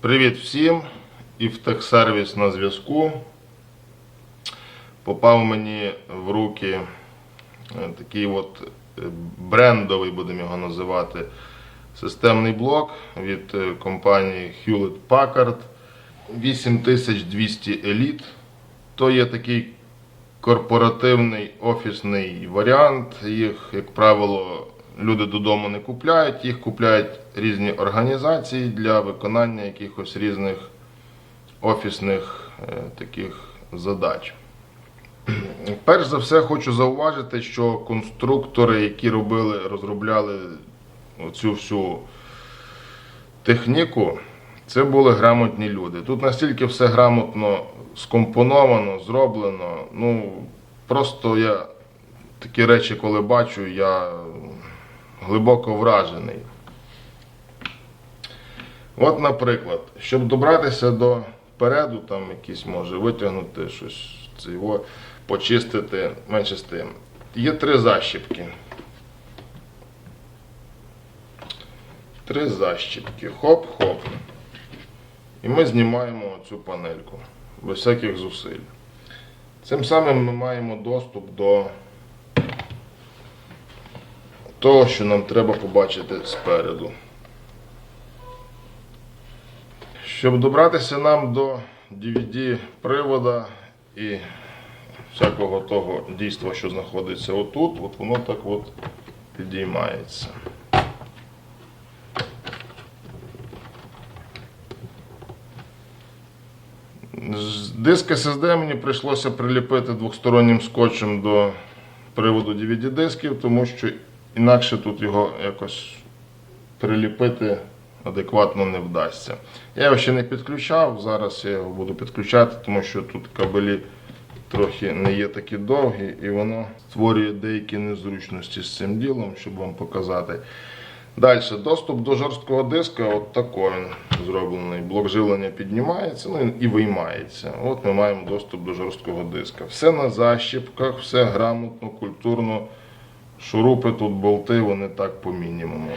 Привіт всім! Івтехсервіс на зв'язку. Попав мені в руки е, такий от е, брендовий, будемо його називати, системний блок від е, компанії Hewlett Packard 8200 Elite. То є такий корпоративний офісний варіант. Їх, як правило, люди додому не купляють, їх купляють різні організації для виконання якихось різних офісних е, таких задач. Перш за все, хочу зауважити, що конструктори, які робили, розробляли цю всю техніку, це були грамотні люди. Тут настільки все грамотно скомпоновано, зроблено. Ну, просто я такі речі, коли бачу, я глибоко вражений. От, наприклад, щоб добратися до переду, там якісь може витягнути щось, це його почистити менше з тим. Є три защіпки. Три защіпки. Хоп-хоп. І ми знімаємо цю панельку без всяких зусиль. Цим самим ми маємо доступ до того, що нам треба побачити спереду. Щоб добратися нам до DVD-привода і всякого того дійства, що знаходиться отут, от воно так от підіймається. Диск SSD мені прийшлося приліпити двостороннім скотчем до приводу DVD-дисків, тому що інакше тут його якось приліпити адекватно не вдасться. Я його ще не підключав, зараз я його буду підключати, тому що тут кабелі трохи не є такі довгі, і воно створює деякі незручності з цим ділом, щоб вам показати. Далі, доступ до жорсткого диска, от такий він зроблений. Блок живлення піднімається ну, і виймається. От ми маємо доступ до жорсткого диска. Все на защіпках, все грамотно, культурно. Шурупи тут болти, вони так по мінімуму.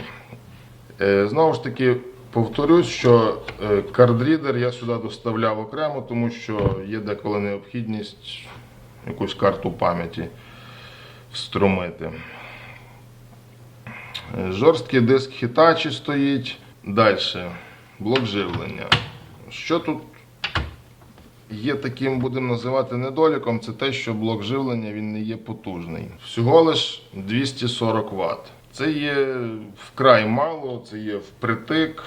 Е, Знову ж таки, повторюсь, що е, кардрідер я сюди доставляв окремо, тому що є деколи необхідність якусь карту пам'яті встромити. Е, Жорсткий диск Hitachi стоїть. Далі. Блок живлення. Що тут є таким, будемо називати недоліком, це те, що блок живлення він не є потужний. Всього лиш 240 Вт. Це є вкрай мало, це є впритик,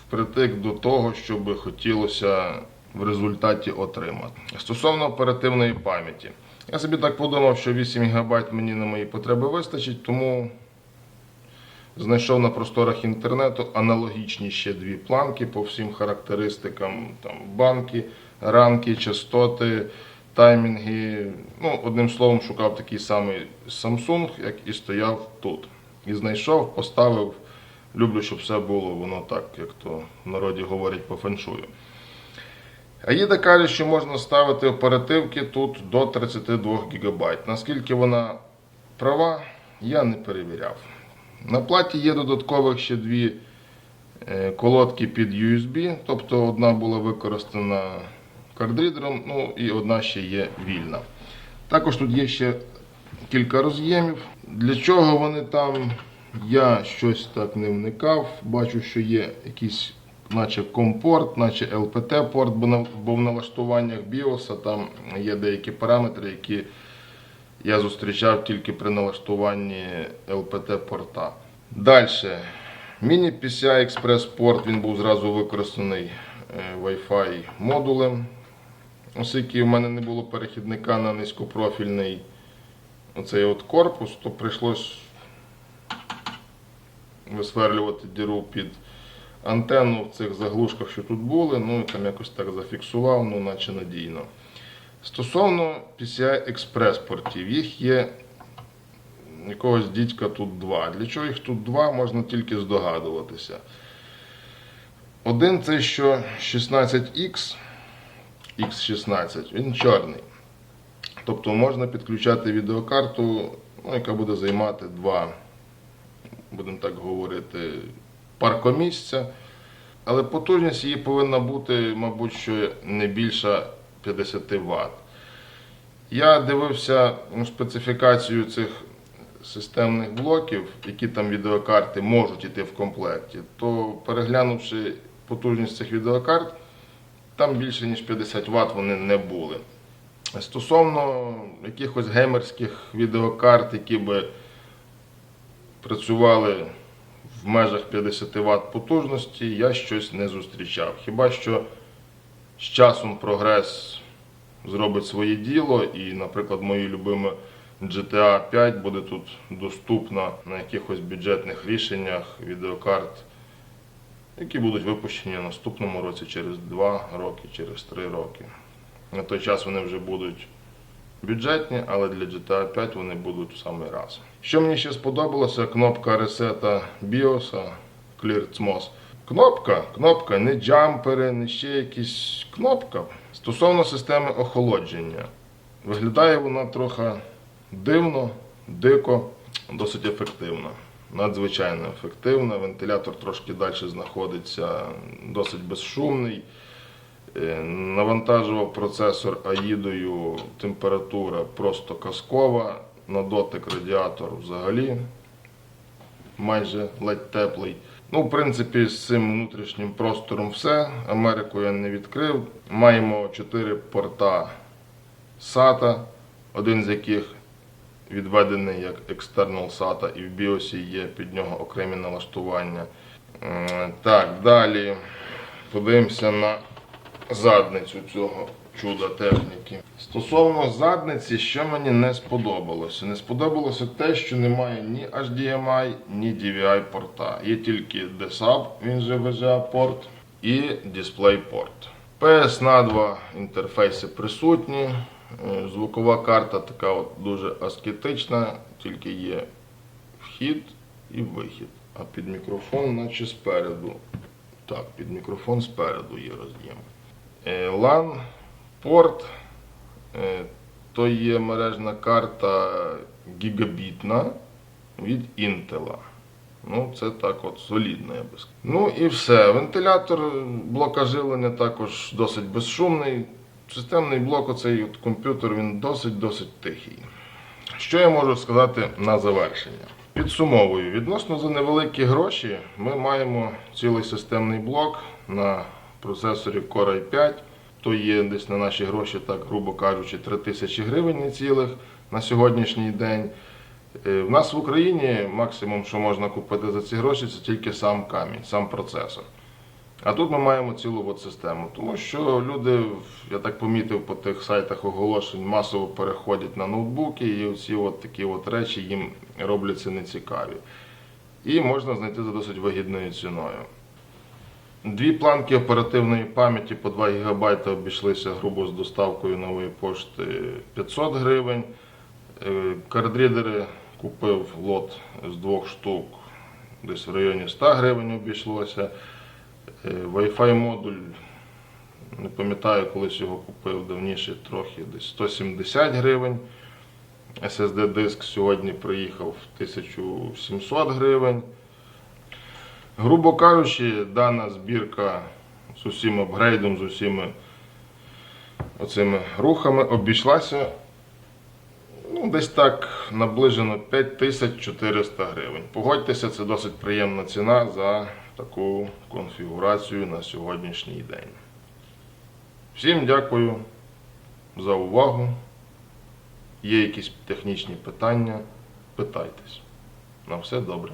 впритик до того, що би хотілося в результаті отримати. Стосовно оперативної пам'яті. Я собі так подумав, що 8 ГБ мені на мої потреби вистачить, тому знайшов на просторах інтернету аналогічні ще дві планки по всім характеристикам там, банки, рамки, частоти, таймінги. Ну, одним словом, шукав такий самий Samsung, як і стояв тут. І знайшов, поставив. Люблю, щоб все було воно так, як то в народі говорять по феншую. Аїда каже, що можна ставити оперативки тут до 32 ГБ. Наскільки вона права, я не перевіряв. На платі є додаткових ще дві е, колодки під USB, тобто одна була використана кардрідером, ну і одна ще є вільна. Також тут є ще кілька роз'ємів. Для чого вони там? Я щось так не вникав. Бачу, що є якийсь, наче компорт, наче LPT-порт, бо в налаштуваннях BIOS там є деякі параметри, які я зустрічав тільки при налаштуванні LPT-порта. Далі. Міні PCI Express порт він був зразу використаний е, Wi-Fi модулем. Оскільки в мене не було перехідника на низькопрофільний оцей от корпус, то прийшлось висверлювати діру під антенну в цих заглушках, що тут були. Ну і там якось так зафіксував, ну наче надійно. Стосовно PCI Express портів, їх є якогось дідька тут два. Для чого їх тут два, можна тільки здогадуватися. Один це що 16X, X16, він чорний. Тобто можна підключати відеокарту, ну, яка буде займати два, будемо так говорити, паркомісця. але потужність її повинна бути, мабуть, що не більша 50 Вт. Я дивився ну, специфікацію цих системних блоків, які там відеокарти можуть йти в комплекті, то переглянувши потужність цих відеокарт, там більше ніж 50 Вт вони не були. Стосовно якихось геймерських відеокарт, які би працювали в межах 50 Вт потужності, я щось не зустрічав. Хіба що з часом прогрес зробить своє діло, і, наприклад, мої любимі GTA 5 буде тут доступна на якихось бюджетних рішеннях відеокарт, які будуть випущені в наступному році через 2 роки, через 3 роки. На той час вони вже будуть бюджетні, але для GTA 5 вони будуть в самий раз. Що мені ще сподобалося, кнопка ресета BIOS, Clear CMOS. Кнопка, кнопка, не джампери, не ще якісь кнопка. Стосовно системи охолодження. Виглядає вона трохи дивно, дико, досить ефективна. Надзвичайно ефективна. Вентилятор трошки далі знаходиться, досить безшумний. Е, Навантажував процесор аїдою, температура просто казкова, на дотик радіатор взагалі майже ледь теплий. Ну, в принципі, з цим внутрішнім простором все. Америку я не відкрив. Маємо 4 порта SATA, один з яких відведений як external SATA, і в BIOS є під нього окремі налаштування. Так, далі подивимося на задницю цього чуда техніки. Стосовно задниці, що мені не сподобалося? Не сподобалося те, що немає ні HDMI, ні DVI порта. Є тільки DSAB, він же VGA порт, і DisplayPort. PS на 2 інтерфейси присутні. Е, Звукова карта така от дуже аскетична, тільки є вхід і вихід. А під мікрофон, наче спереду. Так, під мікрофон спереду є роз'єм. Е, LAN порт е, то є мережна карта гігабітна від Intel. Ну, це так от солідно, я би сказав. Ну і все. Вентилятор блока живлення також досить безшумний. Системний блок, оцей от комп'ютер, він досить-досить тихий. Що я можу сказати на завершення? Підсумовую, відносно за невеликі гроші ми маємо цілий системний блок на процесорі Core i5. То є десь на наші гроші, так грубо кажучи, 3000 гривень не цілих на сьогоднішній день. Е, В нас в Україні максимум, що можна купити за ці гроші, це тільки сам камінь, сам процесор. А тут ми маємо цілу от систему, тому що люди, я так помітив по тих сайтах оголошень, масово переходять на ноутбуки, і оці от такі от речі їм робляться нецікаві. І можна знайти за досить вигідною ціною. Дві планки оперативної пам'яті по 2 ГБ обійшлися грубо з доставкою нової пошти 500 гривень. Е, Кардрідери купив лот з двох штук, десь в районі 100 гривень обійшлося. Е, Wi-Fi модуль, не пам'ятаю, колись його купив давніше трохи, десь 170 гривень. SSD диск сьогодні приїхав 1700 гривень. Грубо кажучи, дана збірка з усім апгрейдом, з усіма оцими рухами обійшлася ну, десь так наближено 5400 гривень. Погодьтеся, це досить приємна ціна за таку конфігурацію на сьогоднішній день. Всім дякую за увагу. Є якісь технічні питання, питайтесь. На все добре.